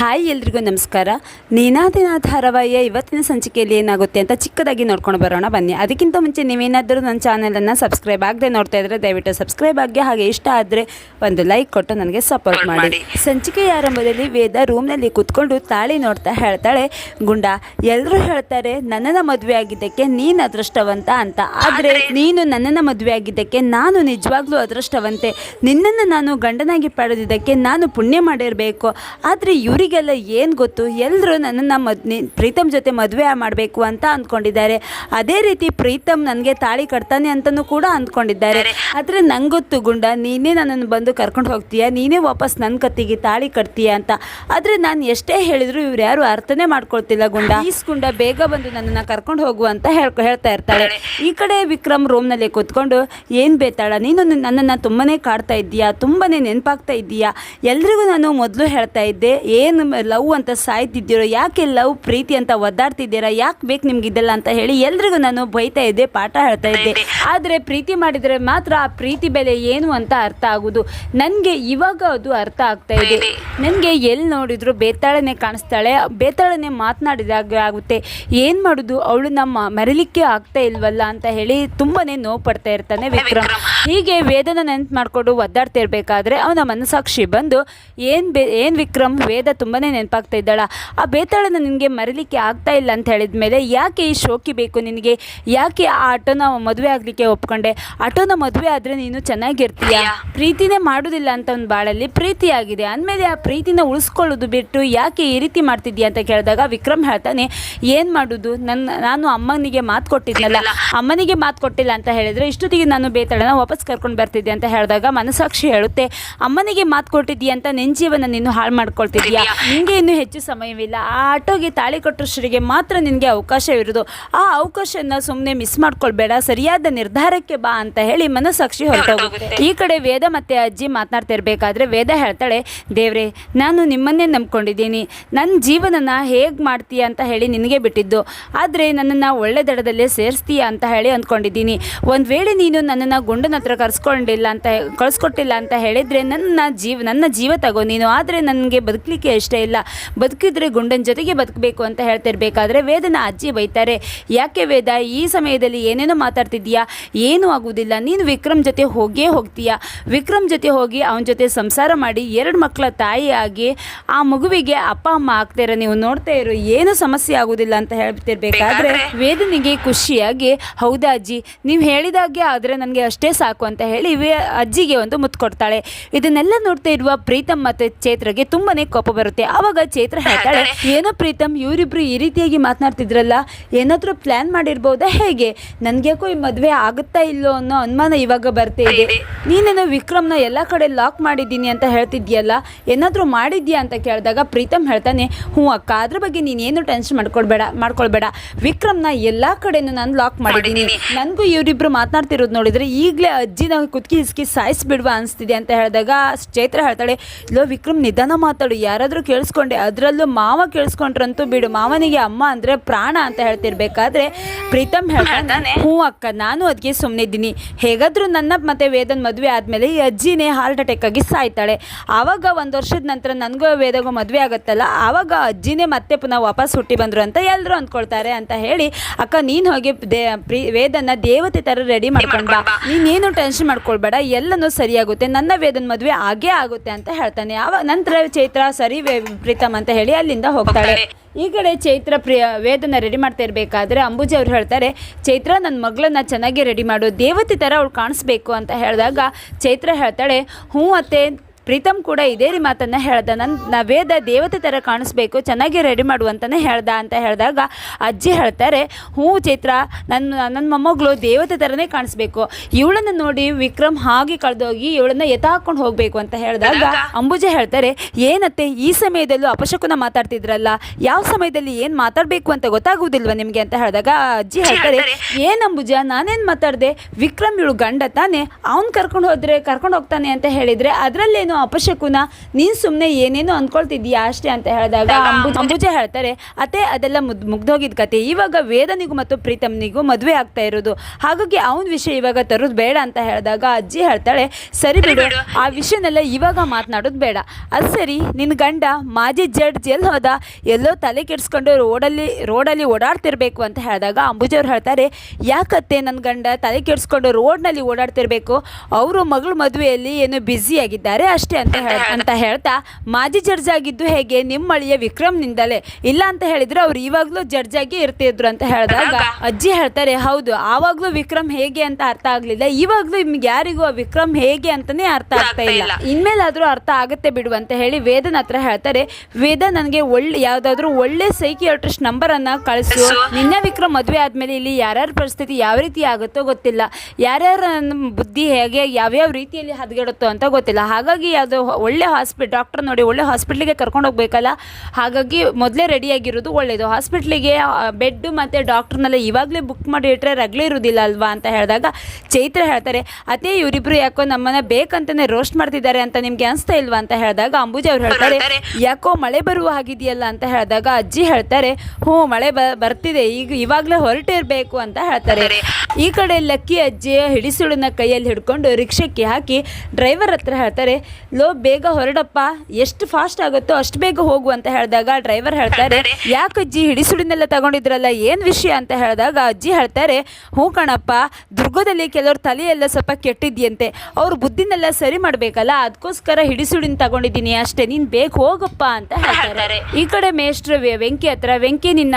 Hi ಎಲ್ರಿಗೂ ನಮಸ್ಕಾರ. ನೀನಾದಿನ ಧಾರಾವಾಹಿಯ ಇವತ್ತಿನ ಸಂಚಿಕೆಯಲ್ಲಿ ಏನಾಗುತ್ತೆ ಅಂತ ಚಿಕ್ಕದಾಗಿ ನೋಡ್ಕೊಂಡು ಬರೋಣ ಬನ್ನಿ. ಅದಕ್ಕಿಂತ ಮುಂಚೆ ನೀವೇನಾದರೂ ನನ್ನ ಚಾನಲನ್ನು ಸಬ್ಸ್ಕ್ರೈಬ್ ಆಗದೆ ನೋಡ್ತಾ ಇದ್ರೆ ದಯವಿಟ್ಟು ಸಬ್ಸ್ಕ್ರೈಬ್ ಆಗಿ ಹಾಗೆ ಇಷ್ಟ ಆದರೆ ಒಂದು ಲೈಕ್ ಕೊಟ್ಟು ನನಗೆ ಸಪೋರ್ಟ್ ಮಾಡಿ. ಸಂಚಿಕೆಯ ಆರಂಭದಲ್ಲಿ ವೇದ ರೂಮ್ನಲ್ಲಿ ಕೂತ್ಕೊಂಡು ತಾಳಿ ನೋಡ್ತಾ ಹೇಳ್ತಾಳೆ ಗುಂಡ ಎಲ್ಲರೂ ಹೇಳ್ತಾರೆ ನನ್ನನ್ನು ಮದುವೆ ಆಗಿದ್ದಕ್ಕೆ ನೀನು ಅದೃಷ್ಟವಂತ ಅಂತ. ಆದರೆ ನೀನು ನನ್ನನ್ನು ಮದುವೆ ಆಗಿದ್ದಕ್ಕೆ ನಾನು ನಿಜವಾಗ್ಲೂ ಅದೃಷ್ಟವಂತೆ. ನಿನ್ನನ್ನು ನಾನು ಗಂಡನಾಗಿ ಪಡೆದಿದ್ದಕ್ಕೆ ನಾನು ಪುಣ್ಯ ಮಾಡಿರಬೇಕು. ಆದರೆ ಇವರಿಗೆಲ್ಲ ಏನು ಗೊತ್ತು? ಎಲ್ಲರೂ ನನ್ನನ್ನು ಮದ್ ಪ್ರೀತಮ್ ಜೊತೆ ಮದುವೆ ಮಾಡಬೇಕು ಅಂತ ಅಂದ್ಕೊಂಡಿದ್ದಾರೆ ಅದೇ ರೀತಿ ಪ್ರೀತಮ್ ನನಗೆ ತಾಳಿ ಕಟ್ತಾನೆ ಅಂತಲೂ ಕೂಡ ಅಂದ್ಕೊಂಡಿದ್ದಾರೆ ಆದರೆ ನಂಗೆ ಗೊತ್ತು ಗುಂಡ ನೀನೇ ನನ್ನನ್ನು ಬಂದು ಕರ್ಕೊಂಡು ಹೋಗ್ತೀಯ? ನೀನೇ ವಾಪಸ್ ನನ್ನ ಕತ್ತಿಗೆ ತಾಳಿ ಕಟ್ತೀಯ ಅಂತ. ಆದರೆ ನಾನು ಎಷ್ಟೇ ಹೇಳಿದರೂ ಇವ್ರು ಯಾರು ಅರ್ಥನೇ ಮಾಡ್ಕೊಳ್ತಿಲ್ಲ ಗುಂಡ. ಈಸ್ ಗುಂಡ ಬೇಗ ಬಂದು ನನ್ನನ್ನು ಕರ್ಕೊಂಡು ಹೋಗು ಅಂತ ಹೇಳ್ಕೊ ಹೇಳ್ತಾ ಇರ್ತಾಳೆ. ಈ ಕಡೆ ವಿಕ್ರಮ್ ರೂಮ್ನಲ್ಲಿ ಕೂತ್ಕೊಂಡು ಏನು ಬೇತಾಳ ನೀನು ನನ್ನನ್ನು ತುಂಬನೇ ಕಾಡ್ತಾ ಇದ್ದೀಯಾ? ತುಂಬನೇ ನೆನಪಾಗ್ತಾ ಇದ್ದೀಯಾ? ಎಲ್ರಿಗೂ ನಾನು ಮೊದಲು ಹೇಳ್ತಾ ಇದ್ದೆ ಏನು ಲವ್ ಅಂತ ಸಾಯ್ತಿದ್ದೀರೋ ಯಾಕೆ ಲವ್ ಪ್ರೀತಿ ಅಂತ ಒದ್ದಾಡ್ತಿದ್ದೀರಾ ಯಾಕೆ ಬೇಕು ನಿಮ್ಗೆ ಇದೆಲ್ಲ ಅಂತ ಹೇಳಿ ಎಲ್ರಿಗೂ ನಾನು ಬೈತಾ ಇದ್ದೆ ಪಾಠ ಹೇಳ್ತಾ ಇದ್ದೆ. ಆದರೆ ಪ್ರೀತಿ ಮಾಡಿದರೆ ಮಾತ್ರ ಆ ಪ್ರೀತಿ ಬೆಲೆ ಏನು ಅಂತ ಅರ್ಥ ಆಗೋದು ನನಗೆ ಇವಾಗ ಅದು ಅರ್ಥ ಆಗ್ತಾ ಇದೆ. ನನಗೆ ಎಲ್ಲಿ ನೋಡಿದ್ರು ಬೇತಾಳನೆ ಕಾಣಿಸ್ತಾಳೆ ಬೇತಾಳನೆ ಮಾತನಾಡಿದಾಗ ಆಗುತ್ತೆ. ಏನು ಮಾಡೋದು? ಅವಳು ನಮ್ಮ ಮರಿಲಿಕ್ಕೆ ಆಗ್ತಾ ಇಲ್ವಲ್ಲ ಅಂತ ಹೇಳಿ ತುಂಬಾನೇ ನೋವು ಪಡ್ತಾ ಇರ್ತಾನೆ ವಿಕ್ರಮ್. ಹೀಗೆ ವೇದನ ನೆನ್ಪು ಮಾಡಿಕೊಂಡು ಒದ್ದಾಡ್ತಾ ಇರಬೇಕಾದ್ರೆ ಅವನ ಮನಸ್ಸಾಕ್ಷಿ ಬಂದು ಏನು ಬೇ ಏನು ವಿಕ್ರಮ್ ವೇದ ತುಂಬಾ ನೆನಪಾಗ್ತಾ ಇದ್ದಾಳ. ಆ ಬೇತಾಳನ ನಿನಗೆ ಮರಿಲಿಕ್ಕೆ ಆಗ್ತಾ ಇಲ್ಲ ಅಂತ ಹೇಳಿದ ಮೇಲೆ ಯಾಕೆ ಈ ಶೋಕಿ ಬೇಕು ನಿನಗೆ? ಯಾಕೆ ಆ ಆಟೋನ ಮದುವೆ ಆಗಲಿಕ್ಕೆ ಒಪ್ಕೊಂಡೆ? ಆಟೋನ ಮದುವೆ ಆದರೆ ನೀನು ಚೆನ್ನಾಗಿರ್ತೀಯ? ಪ್ರೀತಿನೇ ಮಾಡೋದಿಲ್ಲ ಅಂತ ಒಂದು ಬಾಳಲ್ಲಿ ಪ್ರೀತಿಯಾಗಿದೆ. ಅಂದಮೇಲೆ ಆ ಪ್ರೀತಿನ ಉಳಿಸ್ಕೊಳ್ಳೋದು ಬಿಟ್ಟು ಯಾಕೆ ಈ ರೀತಿ ಮಾಡ್ತಿದ್ಯಾ ಅಂತ ಕೇಳಿದಾಗ ವಿಕ್ರಮ್ ಹೇಳ್ತಾನೆ ಏನು ಮಾಡೋದು? ನನ್ನ ನಾನು ಅಮ್ಮನಿಗೆ ಮಾತು ಕೊಟ್ಟಿದ್ನಲ್ಲ. ಅಮ್ಮನಿಗೆ ಮಾತು ಕೊಟ್ಟಿಲ್ಲ ಅಂತ ಹೇಳಿದರೆ ಇಷ್ಟೊತ್ತಿಗೆ ನಾನು ಬೇತಾಳನ ವಾಪಸ್ ಕರ್ಕೊಂಡು ಬರ್ತಿದ್ದೆ ಅಂತ ಹೇಳಿದಾಗ ಮನಸಾಕ್ಷಿ ಹೇಳುತ್ತೆ ಅಮ್ಮನಿಗೆ ಮಾತು ಕೊಟ್ಟಿದ್ದೀಯ ಅಂತ ನಿನ್ನ ಜೀವನ ನೀನು ಹಾಳು ಮಾಡ್ಕೊಳ್ತಿದ್ಯಾ? ನಿನಗೆ ಇನ್ನೂ ಹೆಚ್ಚು ಸಮಯವಿಲ್ಲ. ಆ ಆಟೋಗೆ ತಾಳಿ ಕಟ್ಟೋಷ್ಟರಿಗೆ ಮಾತ್ರ ನಿನಗೆ ಅವಕಾಶವಿರೋದು ಆ ಅವಕಾಶನ ಸುಮ್ಮನೆ ಮಿಸ್ ಮಾಡ್ಕೊಳ್ಬೇಡ. ಸರಿಯಾದ ನಿರ್ಧಾರಕ್ಕೆ ಬಾ ಅಂತ ಹೇಳಿ ಮನಸ್ಸಾಕ್ಷಿ ಹೊರಟೋಗುತ್ತೆ. ಈ ಕಡೆ ವೇದ ಮತ್ತೆ ಅಜ್ಜಿ ಮಾತನಾಡ್ತಾ ಇರಬೇಕಾದ್ರೆ ವೇದ ಹೇಳ್ತಾಳೆ ದೇವ್ರೆ ನಾನು ನಿಮ್ಮನ್ನೇ ನಂಬ್ಕೊಂಡಿದ್ದೀನಿ. ನನ್ನ ಜೀವನನ ಹೇಗೆ ಮಾಡ್ತೀಯ ಅಂತ ಹೇಳಿ ನಿನಗೆ ಬಿಟ್ಟಿದ್ದು. ಆದರೆ ನನ್ನನ್ನು ಒಳ್ಳೆ ದಡದಲ್ಲೇ ಸೇರಿಸ್ತೀಯ ಅಂತ ಹೇಳಿ ಅಂದ್ಕೊಂಡಿದ್ದೀನಿ. ಒಂದು ವೇಳೆ ನೀನು ನನ್ನನ್ನು ಗುಂಡನ ಹತ್ರ ಕರ್ಸ್ಕೊಂಡಿಲ್ಲ ಅಂತ ಕಳ್ಸ್ಕೊಟ್ಟಿಲ್ಲ ಅಂತ ಹೇಳಿದರೆ ನನ್ನ ಜೀವ ನನ್ನ ಜೀವ ತಗೋ. ನೀನು ಆದರೆ ನನಗೆ ಬದುಕಲಿಕ್ಕೆ ಇಷ್ಟ ಇಲ್ಲ. ಬದುಕಿದ್ರೆ ಗುಂಡನ ಜೊತೆಗೆ ಬದುಕಬೇಕು ಅಂತ ಹೇಳ್ತಿರ್ಬೇಕಾದ್ರೆ ವೇದನ ಅಜ್ಜಿ ಬೈತಾರೆ. ಯಾಕೆ ವೇದ ಈ ಸಮಯದಲ್ಲಿ ಏನೇನೋ ಮಾತಾಡ್ತಿದ್ದೀಯಾ? ಏನೂ ಆಗುವುದಿಲ್ಲ ನೀನು ವಿಕ್ರಮ್ ಜೊತೆ ಹೋಗೇ ಹೋಗ್ತೀಯಾ? ವಿಕ್ರಮ್ ಜೊತೆ ಹೋಗಿ ಅವನ ಜೊತೆ ಸಂಸಾರ ಮಾಡಿ ಎರಡು ಮಕ್ಕಳ ತಾಯಿಯಾಗಿ ಆ ಮಗುವಿಗೆ ಅಪ್ಪ ಅಮ್ಮ ಆಗ್ತೀರ? ನೀವು ನೋಡ್ತಾ ಇರೋ ಏನು ಸಮಸ್ಯೆ ಆಗುವುದಿಲ್ಲ ಅಂತ ಹೇಳ್ತಿರ್ಬೇಕಾದ್ರೆ ವೇದನಿಗೆ ಖುಷಿಯಾಗಿ ಹೌದಾ ಅಜ್ಜಿ? ನೀವು ಹೇಳಿದಾಗೆ ಆದರೆ ನನಗೆ ಅಷ್ಟೇ ಸಾಕು. ಅಂತ ಹೇಳಿ ಅಜ್ಜಿಗೆ ಒಂದು ಮುತ್ತು ಕೊಡ್ತಾಳೆ. ಇದನ್ನೆಲ್ಲ ನೋಡ್ತಾ ಇರುವ ಪ್ರೀತಮ್ ಮತ್ತೆ ಚೇತ್ರಗೆ ತುಂಬಾನೇ ಕೋಪ ಬರುತ್ತೆ. ಆವಾಗ ಚೇತ್ರ ಹೇಳ್ತಾಳೆ ಏನೋ ಪ್ರೀತಮ್ ಇವರಿಬ್ರು ಈ ರೀತಿಯಾಗಿ ಮಾತನಾಡ್ತಿದ್ರಲ್ಲ ಏನಾದರೂ ಪ್ಲಾನ್ ಮಾಡಿರ್ಬೋದಾ ಹೇಗೆ? ನನ್ಗ್ಯಾಕೋ ಈ ಮದುವೆ ಆಗುತ್ತಾ ಇಲ್ಲೋ ಅನ್ನೋ ಅನುಮಾನ ಇವಾಗ ಬರ್ತಾ ಇದೆ. ನೀನೇನೋ ವಿಕ್ರಮ್ನ ಎಲ್ಲ ಕಡೆ ಲಾಕ್ ಮಾಡಿದ್ದೀನಿ ಅಂತ ಹೇಳ್ತಿದ್ಯಲ್ಲ ಏನಾದರೂ ಮಾಡಿದ್ಯಾ ಅಂತ ಕೇಳಿದಾಗ ಪ್ರೀತಮ್ ಹೇಳ್ತಾನೆ ಹ್ಞೂ ಅಕ್ಕ ಅದ್ರ ಬಗ್ಗೆ ನೀನೇನು ಟೆನ್ಷನ್ ಮಾಡ್ಕೊಳ್ಬೇಡ ಮಾಡ್ಕೊಳ್ಬೇಡ. ವಿಕ್ರಮ್ನ ಎಲ್ಲ ಕಡೆನೂ ನಾನು ಲಾಕ್ ಮಾಡಿದ್ದೀನಿ. ನನಗೂ ಇವರಿಬ್ರು ಮಾತನಾಡ್ತಿರೋದು ನೋಡಿದ್ರೆ ಈಗಲೇ ಅಜ್ಜಿನ ಕುತ್ಕಿ ಹಿಸ್ಕಿ ಸಾಯಿಸ್ಬಿಡುವ ಅನಿಸ್ತಿದೆ ಅಂತ ಹೇಳಿದಾಗ ಚೈತ್ರ ಹೇಳ್ತಾಳೆ ಲೋ ವಿಕ್ರಮ್ ನಿಧಾನ ಮಾತಾಡು. ಯಾರಾದರೂ ಕೇಳಿಸ್ಕೊಂಡೆ ಅದರಲ್ಲೂ ಮಾವ ಕೇಳಿಸ್ಕೊಂಡ್ರಂತೂ ಬಿಡು. ಮಾವನಿಗೆ ಅಮ್ಮ ಅಂದರೆ ಪ್ರಾಣ ಅಂತ ಹೇಳ್ತಿರ್ಬೇಕಾದ್ರೆ ಪ್ರೀತಮ್ ಹೇಳ್ತಾನೆ ಹ್ಞೂ ಅಕ್ಕ ನಾನು ಅದಕ್ಕೆ ಸುಮ್ಮನಿದ್ದೀನಿ ಹೇಗಾದರೂ ನನ್ನ ಮತ್ತೆ ವೇದನ್ ಮದುವೆ ಆದಮೇಲೆ ಈ ಅಜ್ಜಿನೇ ಹಾರ್ಟ್ ಅಟ್ಯಾಕ್ ಆಗಿ ಸಾಯ್ತಾಳೆ. ಆವಾಗ ಒಂದು ವರ್ಷದ ನಂತರ ನನಗೂ ವೇದಗೂ ಮದುವೆ ಆಗುತ್ತಲ್ಲ ಆವಾಗ ಅಜ್ಜಿನೇ ಮತ್ತೆ ಪುನಃ ವಾಪಸ್ ಹುಟ್ಟಿ ಬಂದರು ಅಂತ ಎಲ್ಲರೂ ಅಂದ್ಕೊಳ್ತಾರೆ ಅಂತ ಹೇಳಿ ಅಕ್ಕ ನೀನು ಹೋಗಿ ದೇ ಪ್ರೀ ವೇದನ ದೇವತೆ ಥರ ರೆಡಿ ಮಾಡ್ಕೊಂಡ ಬಾ. ನೀನೇನು ಟೆನ್ಷನ್ ಮಾಡ್ಕೊಳ್ಬೇಡ ಎಲ್ಲನೂ ಸರಿಯಾಗುತ್ತೆ ನನ್ನ ವೇದನ ಮದುವೆ ಆಗೇ ಆಗುತ್ತೆ ಅಂತ ಹೇಳ್ತಾನೆ. ಆವಾಗ ನಂತರ ಚೈತ್ರ ಸರಿ ವೇ- ಪ್ರೀತಮ್ ಅಂತ ಹೇಳಿ ಅಲ್ಲಿಂದ ಹೋಗ್ತಾಳೆ. ಈ ಕಡೆ ಚೈತ್ರ ಪ್ರಿಯ ವೇದನ ರೆಡಿ ಮಾಡ್ತಾ ಇರಬೇಕಾದ್ರೆ ಅಂಬುಜಿ ಅವ್ರು ಹೇಳ್ತಾರೆ ಚೈತ್ರ ನನ್ನ ಮಗಳನ್ನ ಚೆನ್ನಾಗಿ ರೆಡಿ ಮಾಡು ದೇವತೆ ಥರ ಅವಳು ಕಾಣಿಸ್ಬೇಕು ಅಂತ ಹೇಳಿದಾಗ ಚೈತ್ರ ಹೇಳ್ತಾಳೆ ಹ್ಞೂ ಅತ್ತೆ ಪ್ರೀತಮ್ ಕೂಡ ಇದೇ ರೀ ಮಾತನ್ನು ಹೇಳ್ದೆ. ನನ್ನ ವೇದ ದೇವತೆ ಥರ ಕಾಣಿಸ್ಬೇಕು ಚೆನ್ನಾಗಿ ರೆಡಿ ಮಾಡು ಅಂತಲೇ ಹೇಳ್ದ ಅಂತ ಹೇಳಿದಾಗ ಅಜ್ಜಿ ಹೇಳ್ತಾರೆ ಹ್ಞೂ ಚೈತ್ರ ನನ್ನ ನನ್ನ ಮೊಮ್ಮಗಳು ದೇವತೆ ಥರನೇ ಕಾಣಿಸ್ಬೇಕು. ಇವಳನ್ನು ನೋಡಿ ವಿಕ್ರಮ್ ಹಾಗೆ ಕಳೆದೋಗಿ ಇವಳನ್ನು ಎತ್ತ ಹಾಕ್ಕೊಂಡು ಹೋಗಬೇಕು ಅಂತ ಹೇಳಿದಾಗ ಅಂಬುಜ ಹೇಳ್ತಾರೆ ಏನತ್ತೆ ಈ ಸಮಯದಲ್ಲೂ ಅಪಶಕುನ ಮಾತಾಡ್ತಿದ್ರಲ್ಲ ಯಾವ ಸಮಯದಲ್ಲಿ ಏನು ಮಾತಾಡಬೇಕು ಅಂತ ಗೊತ್ತಾಗುವುದಿಲ್ವಾ ನಿಮಗೆ ಅಂತ ಹೇಳಿದಾಗ ಅಜ್ಜಿ ಹೇಳ್ತಾರೆ. ಏನು ಅಂಬುಜ ನಾನೇನು ಮಾತಾಡಿದೆ ವಿಕ್ರಮ್ ಇವಳು ಗಂಡ ತಾನೆ ಅವ್ನು ಕರ್ಕೊಂಡು ಹೋದರೆ ಕರ್ಕೊಂಡು ಹೋಗ್ತಾನೆ ಅಂತ ಹೇಳಿದರೆ ಅದರಲ್ಲೇನು ಅಪಶಕುನ ನೀನು ಸುಮ್ಮನೆ ಏನೇನೋ ಅಂದ್ಕೊಳ್ತಿದ್ದೀಯಾ ಅಷ್ಟೇ ಅಂತ ಹೇಳಿದಾಗ ಅಂಬು ಅಂಬುಜ ಹೇಳ್ತಾರೆ ಅತ್ತೆ ಅದೆಲ್ಲ ಮುದ್ ಮುಗ್ದೋಗಿದ್ದ ಕತೆ. ಇವಾಗ ವೇದನಿಗೂ ಮತ್ತು ಪ್ರೀತಮ್ನಿಗೂ ಮದುವೆ ಆಗ್ತಾ ಇರೋದು. ಹಾಗಾಗಿ ಅವನ ವಿಷಯ ಇವಾಗ ತರೋದು ಬೇಡ ಅಂತ ಹೇಳಿದಾಗ ಅಜ್ಜಿ ಹೇಳ್ತಾಳೆ ಸರಿ ಬಿಡು ಆ ವಿಷಯನೆಲ್ಲ ಇವಾಗ ಮಾತನಾಡೋದು ಬೇಡ. ಅದು ಸರಿ ನಿನ್ನ ಗಂಡ ಮಾಜಿ ಜಡ್ ಜೆಲ್ ಹೋದ ಎಲ್ಲೋ ತಲೆ ಕೆಡಿಸ್ಕೊಂಡು ರೋಡಲ್ಲಿ ರೋಡಲ್ಲಿ ಓಡಾಡ್ತಿರ್ಬೇಕು ಅಂತ ಹೇಳಿದಾಗ ಅಂಬುಜವ್ರು ಹೇಳ್ತಾರೆ ಯಾಕತ್ತೆ ನನ್ನ ಗಂಡ ತಲೆ ಕೆಡಿಸ್ಕೊಂಡು ರೋಡ್ನಲ್ಲಿ ಓಡಾಡ್ತಿರ್ಬೇಕು? ಅವರು ಮಗಳು ಮದುವೆಯಲ್ಲಿ ಏನು ಬ್ಯುಸಿ ಆಗಿದ್ದಾರೆ ಅಷ್ಟೇ ಅಂತ ಹೇಳ ಅಂತ ಹೇಳ್ತಾ ಮಾಜಿ ಜಡ್ಜ್ ಆಗಿದ್ದು ಹೇಗೆ? ನಿಮ್ಮ ಅಳಿಯ ವಿಕ್ರಮ್ನಿಂದಲೇ. ಇಲ್ಲ ಅಂತ ಹೇಳಿದ್ರೆ ಅವ್ರು ಇವಾಗಲೂ ಜಡ್ಜ್ ಆಗಿ ಇರ್ತಿದ್ರು ಅಂತ ಹೇಳಿದಾಗ ಅಜ್ಜಿ ಹೇಳ್ತಾರೆ ಹೌದು ಆವಾಗ್ಲೂ ವಿಕ್ರಮ್ ಹೇಗೆ ಅಂತ ಅರ್ಥ ಆಗ್ಲಿಲ್ಲ. ಇವಾಗಲೂ ನಿಮ್ಗೆ ಯಾರಿಗೂ ಆ ವಿಕ್ರಮ್ ಹೇಗೆ ಅಂತಾನೆ ಅರ್ಥ ಆಗ್ತಾ ಇಲ್ಲ. ಇನ್ಮೇಲಾದ್ರೂ ಅರ್ಥ ಆಗುತ್ತೆ ಬಿಡು ಅಂತ ಹೇಳಿ ವೇದನ ಹತ್ರ ಹೇಳ್ತಾರೆ ವೇದ ನನಗೆ ಒಳ್ಳೆ ಯಾವ್ದಾದ್ರು ಒಳ್ಳೆ ಸೈಕಿಯಾಟ್ರಿಸ್ಟ್ ನಂಬರ್ ಅನ್ನ ಕಳಿಸು. ನಿನ್ನೆ ವಿಕ್ರಮ್ ಮದುವೆ ಆದ್ಮೇಲೆ ಇಲ್ಲಿ ಯಾರ್ಯಾರ ಪರಿಸ್ಥಿತಿ ಯಾವ ರೀತಿ ಆಗುತ್ತೋ ಗೊತ್ತಿಲ್ಲ. ಯಾರ್ಯಾರ ಬುದ್ಧಿ ಹೇಗೆ ಯಾವ್ಯಾವ ರೀತಿಯಲ್ಲಿ ಹದಗೆಡುತ್ತೋ ಅಂತ ಗೊತ್ತಿಲ್ಲ. ಹಾಗಾಗಿ ಯಾವುದು ಒಳ್ಳೆ ಹಾಸ್ಪಿಟ್ ಡಾಕ್ಟರ್ ನೋಡಿ ಒಳ್ಳೆ ಹಾಸ್ಪಿಟ್ಲಿಗೆ ಕರ್ಕೊಂಡು ಹೋಗ್ಬೇಕಲ್ಲ? ಹಾಗಾಗಿ ಮೊದಲೇ ರೆಡಿಯಾಗಿರೋದು ಒಳ್ಳೆಯದು ಹಾಸ್ಪಿಟ್ಲಿಗೆ ಬೆಡ್ ಮತ್ತು ಡಾಕ್ಟ್ರನ್ನೆಲ್ಲ ಇವಾಗಲೇ ಬುಕ್ ಮಾಡಿ ಇಟ್ಟರೆ ರಗ್ಲೇ ಇರೋದಿಲ್ಲ ಅಲ್ವಾ ಅಂತ ಹೇಳಿದಾಗ ಚೈತ್ರ ಹೇಳ್ತಾರೆ ಅದೇ ಇವರಿಬ್ಬರು ಯಾಕೋ ನಮ್ಮನ್ನು ಬೇಕಂತಲೇ ರೋಸ್ಟ್ ಮಾಡ್ತಿದ್ದಾರೆ ಅಂತ ನಿಮಗೆ ಅನಿಸ್ತಾ ಇಲ್ವಾ? ಅಂತ ಹೇಳಿದಾಗ ಅಂಬುಜ ಅವ್ರು ಹೇಳ್ತಾರೆ ಯಾಕೋ ಮಳೆ ಬರುವ ಹಾಗಿದೆಯಲ್ಲ? ಅಂತ ಹೇಳಿದಾಗ ಅಜ್ಜಿ ಹೇಳ್ತಾರೆ ಹ್ಞೂ ಮಳೆ ಬ ಬರ್ತಿದೆ. ಈಗ ಇವಾಗಲೇ ಹೊರಟಿರಬೇಕು ಅಂತ ಹೇಳ್ತಾರೆ. ಈ ಕಡೆ ಲಕ್ಕಿ ಅಜ್ಜಿಯ ಹಿಡಿಸುಳನ್ನ ಕೈಯಲ್ಲಿ ಹಿಡ್ಕೊಂಡು ರಿಕ್ಷಕ್ಕೆ ಹಾಕಿ ಡ್ರೈವರ್ ಹತ್ರ ಹೇಳ್ತಾರೆ ಲೋ ಬೇಗ ಹೊರಡಪ್ಪ. ಎಷ್ಟು ಫಾಸ್ಟ್ ಆಗುತ್ತೋ ಅಷ್ಟು ಬೇಗ ಹೋಗು ಅಂತ ಹೇಳಿದಾಗ ಡ್ರೈವರ್ ಹೇಳ್ತಾರೆ ಯಾಕೆ ಅಜ್ಜಿ ಹಿಡಿಸುಳಿನೆಲ್ಲ ತಗೊಂಡಿದ್ರಲ್ಲ ಏನು ವಿಷಯ? ಅಂತ ಹೇಳಿದಾಗ ಅಜ್ಜಿ ಹೇಳ್ತಾರೆ ಹ್ಞೂ ಕಣಪ್ಪ ದುರ್ಗದಲ್ಲಿ ಕೆಲವ್ರ ತಲೆಯೆಲ್ಲ ಸ್ವಲ್ಪ ಕೆಟ್ಟಿದ್ಯಂತೆ. ಅವ್ರ ಬುದ್ಧಿನೆಲ್ಲ ಸರಿ ಮಾಡಬೇಕಲ್ಲ ಅದಕ್ಕೋಸ್ಕರ ಹಿಡಿಸುಳಿನ ತಗೊಂಡಿದ್ದೀನಿ ಅಷ್ಟೇ ನೀನು ಬೇಗ ಹೋಗಪ್ಪ ಅಂತ ಹೇಳ್ತಾರೆ. ಈ ಕಡೆ ಮೇಷ್ಟ್ರು ವೆ- ವೆಂಕಿ ಹತ್ರ ವೆಂಕಿ ನಿನ್ನ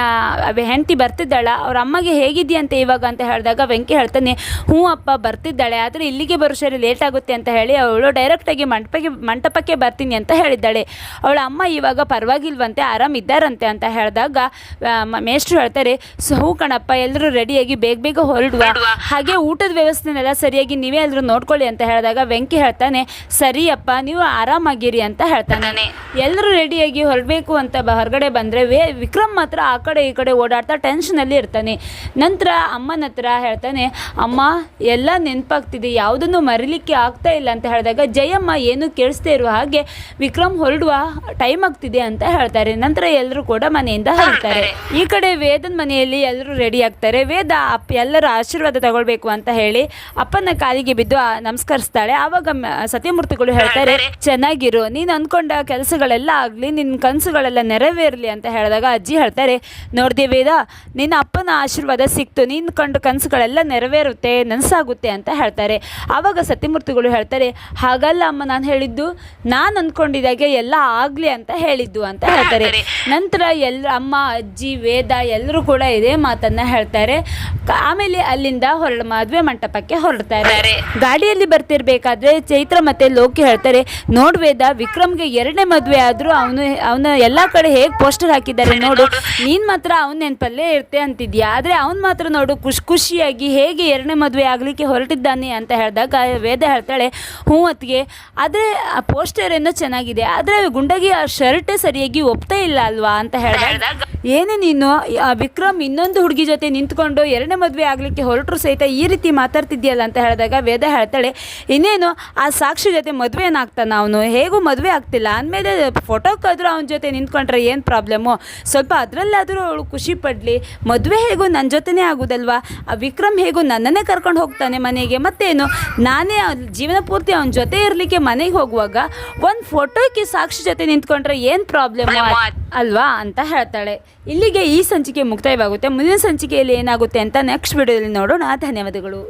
ಹೆಂಡತಿ ಬರ್ತಿದ್ದಾಳ? ಅವ್ರ ಅಮ್ಮಗೆ ಹೇಗಿದೆಯಂತೆ ಇವಾಗ? ಅಂತ ಹೇಳಿದಾಗ ವೆಂಕಿ ಹೇಳ್ತಾನೆ ಹ್ಞೂ ಅಪ್ಪ ಬರ್ತಿದ್ದಾಳೆ ಆದರೆ ಇಲ್ಲಿಗೆ ಬರೋ ಸರಿ ಲೇಟ್ ಆಗುತ್ತೆ ಅಂತ ಹೇಳಿ ಅವಳು ಡೈರೆಕ್ಟಾಗಿ ಮಂಟಪಕ್ಕೆ ಮಂಟಪಕ್ಕೆ ಬರ್ತೀನಿ ಅಂತ ಹೇಳಿದ್ದಾಳೆ. ಅವಳ ಅಮ್ಮ ಇವಾಗ ಪರವಾಗಿಲ್ವಂತೆ ಆರಾಮಿದ್ದಾರಂತೆ ಅಂತ ಹೇಳಿದಾಗ ಮೇಷ್ಟ್ರು ಹೇಳ್ತಾರೆ ಸೊ ಹ್ಞೂ ಕಣಪ್ಪ ಎಲ್ಲರೂ ರೆಡಿಯಾಗಿ ಬೇಗ ಬೇಗ ಹೊರಡುವ. ಹಾಗೆ ಊಟದ ವ್ಯವಸ್ಥೆನೆಲ್ಲ ಸರಿಯಾಗಿ ನೀವೇ ಎಲ್ಲರೂ ನೋಡ್ಕೊಳ್ಳಿ ಅಂತ ಹೇಳಿದಾಗ ವೆಂಕಿ ಹೇಳ್ತಾನೆ ಸರಿಯಪ್ಪ ನೀವು ಆರಾಮಾಗಿರಿ ಅಂತ ಹೇಳ್ತಾನೆ. ಎಲ್ಲರೂ ರೆಡಿಯಾಗಿ ಹೊರಡಬೇಕು ಅಂತ ಹೊರಗಡೆ ಬಂದರೆ ವೇ ವಿಕ್ರಮ್ ಮಾತ್ರ ಆ ಕಡೆ ಈ ಕಡೆ ಓಡಾಡ್ತಾ ಟೆನ್ಷನಲ್ಲಿ ಇರ್ತಾನೆ. ನಂತರ ಅಮ್ಮನ ಹತ್ರ ಹೇಳ್ತಾನೆ ಅಮ್ಮ ಎಲ್ಲ ನೆನಪಾಗ್ತಿದೆ ಯಾವುದನ್ನು ಮರಿಲಿಕ್ಕೆ ಆಗ್ತಾ ಇಲ್ಲ ಅಂತ ಹೇಳಿದಾಗ ಜಯಮ್ಮ ಏನು ಕೇಳಿಸ್ದೇ ಇರುವ ಹಾಗೆ ವಿಕ್ರಮ್ ಹೊರಡುವ ಟೈಮ್ ಆಗ್ತಿದೆ ಅಂತ ಹೇಳ್ತಾರೆ. ನಂತರ ಎಲ್ಲರೂ ಕೂಡ ಮನೆಯಿಂದ ಹೇಳ್ತಾರೆ ಈ ಕಡೆ ವೇದನ್ ಮನೆಯಲ್ಲಿ ಎಲ್ಲರೂ ರೆಡಿ ಆಗ್ತಾರೆ. ವೇದ, ಅಪ್ಪ ಎಲ್ಲರ ಆಶೀರ್ವಾದ ತಗೊಳ್ಬೇಕು ಅಂತ ಹೇಳಿ ಅಪ್ಪನ ಕಾಲಿಗೆ ಬಿದ್ದು ನಮಸ್ಕರಿಸ್ತಾಳೆ. ಆವಾಗ ಸತ್ಯಮೂರ್ತಿಗಳು ಹೇಳ್ತಾರೆ, ಚೆನ್ನಾಗಿರು. ನೀನು ಅನ್ಕೊಂಡ ಕೆಲಸಗಳೆಲ್ಲ ಆಗಲಿ ನಿನ್ನ ಕನಸುಗಳೆಲ್ಲ ನೆರವೇರಲಿ ಅಂತ ಹೇಳಿದಾಗ ಅಜ್ಜಿ ಹೇಳ್ತಾರೆ, ನೋಡ್ದೆ ವೇದ, ನಿನ್ನ ಅಪ್ಪನ ಆಶೀರ್ವಾದ ಸಿಕ್ತು. ನೀನು ಕಂಡು ಕನಸುಗಳೆಲ್ಲ ನೆರವೇರುತ್ತೆ, ನನಸಾಗುತ್ತೆ ಅಂತ ಹೇಳ್ತಾರೆ. ಆವಾಗ ಸತ್ಯಮೂರ್ತಿಗಳು ಹೇಳ್ತಾರೆ, ಹಾಗಲ್ಲ ಅಮ್ಮ, ನಾನು ಹೇಳಿದ್ದು ನಾನು ಅಂದ್ಕೊಂಡಿದ್ದಾಗೆ ಎಲ್ಲ ಆಗಲಿ ಅಂತ ಹೇಳಿದ್ದು ಅಂತ ಹೇಳ್ತಾರೆ. ನಂತರ ಎಲ್ಲ ಅಮ್ಮ ಅಜ್ಜಿ ವೇದ ಎಲ್ಲರೂ ಕೂಡ ಇದೇ ಮಾತನ್ನ ಹೇಳ್ತಾರೆ. ಆಮೇಲೆ ಅಲ್ಲಿಂದ ಹೊರಡ ಮದುವೆ ಮಂಟಪಕ್ಕೆ ಹೊರಡ್ತಾರೆ. ಗಾಡಿಯಲ್ಲಿ ಬರ್ತಿರ್ಬೇಕಾದ್ರೆ ಚೈತ್ರ ಮತ್ತೆ ಲೋಕಿ ಹೇಳ್ತಾರೆ ನೋಡ್ ವೇದ ವಿಕ್ರಮ್ಗೆ ಎರಡನೇ ಮದುವೆ ಆದರೂ ಅವನು ಅವನ ಎಲ್ಲಾ ಕಡೆ ಹೇಗೆ ಪೋಸ್ಟರ್ ಹಾಕಿದ್ದಾರೆ ನೋಡು. ನೀನ್ ಮಾತ್ರ ಅವನ ನೆನಪಲ್ಲೇ ಇರ್ತೆ ಅಂತಿದ್ಯಾ? ಆದ್ರೆ ಅವನು ಮಾತ್ರ ನೋಡು ಖುಷಿ ಖುಷಿಯಾಗಿ ಹೇಗೆ ಎರಡನೇ ಮದುವೆ ಆಗಲಿಕ್ಕೆ ಹೊರಟಿದ್ದಾನೆ ಅಂತ ಹೇಳಿದಾಗ ವೇದ ಹೇಳ್ತಾಳೆ ಹ್ಞೂ ಅತ್ತಿಗೆ ಆದರೆ ಆ ಪೋಸ್ಟರ್ ಏನೋ ಚೆನ್ನಾಗಿದೆ, ಆದರೆ ಗುಂಡಗಿ ಆ ಶರ್ಟೇ ಸರಿಯಾಗಿ ಒಪ್ತಾ ಇಲ್ಲ ಅಲ್ವಾ ಅಂತ ಹೇಳಿದಾಗ ಏನೇ ನೀನು, ಆ ವಿಕ್ರಮ್ ಇನ್ನೊಂದು ಹುಡುಗಿ ಜೊತೆ ನಿಂತ್ಕೊಂಡು ಎರಡನೇ ಮದುವೆ ಆಗಲಿಕ್ಕೆ ಹೊರಟರು ಸಹಿತ ಈ ರೀತಿ ಮಾತಾಡ್ತಿದ್ಯಲ್ಲ ಅಂತ ಹೇಳಿದಾಗ ವೇದ ಹೇಳ್ತಾಳೆ, ಇನ್ನೇನು, ಆ ಸಾಕ್ಷಿ ಜೊತೆ ಮದುವೆ ಏನಾಗ್ತಾನ ಅವನು? ಹೇಗೂ ಮದುವೆ ಆಗ್ತಿಲ್ಲ? ಅಂದಮೇಲೆ ಫೋಟೋಕ್ಕಾದರೂ ಅವನ ಜೊತೆ ನಿಂತ್ಕೊಂಡ್ರೆ ಏನು ಪ್ರಾಬ್ಲಮ್ಮು ಸ್ವಲ್ಪ ಅದರಲ್ಲಾದರೂ ಅವಳು ಖುಷಿ ಪಡಲಿ. ಮದುವೆ ಹೇಗೂ ನನ್ನ ಜೊತೆನೇ ಆಗೋದಲ್ವಾ? ಆ ವಿಕ್ರಮ್ ಹೇಗೂ ನನ್ನನ್ನೇ ಕರ್ಕೊಂಡು ಹೋಗ್ತಾನೆ ಮನೆಗೆ? ಮತ್ತೇನು? ನಾನೇ ಜೀವನ ಪೂರ್ತಿ ಅವನ ಜೊತೆ ಇರಲಿಕ್ಕೆ ಮನೆಗೆ ಹೋಗುವಾಗ ಒಂದು ಫೋಟೋಕ್ಕೆ ಸಾಕ್ಷಿ ಜೊತೆ ನಿಂತ್ಕೊಂಡ್ರೆ ಏನು ಪ್ರಾಬ್ಲಮ್ ಅಲ್ವಾ ಅಂತ ಹೇಳ್ತಾಳೆ. ಇಲ್ಲಿಗೆ ಈ ಸಂಚಿಕೆ ಮುಕ್ತಾಯವಾಗುತ್ತೆ. ಮುಂದಿನ ಸಂಚಿಕೆಯಲ್ಲಿ ಏನಾಗುತ್ತೆ ಅಂತ ನೆಕ್ಸ್ಟ್ ವಿಡಿಯೋದಲ್ಲಿ ನೋಡೋಣ. ಧನ್ಯವಾದಗಳು.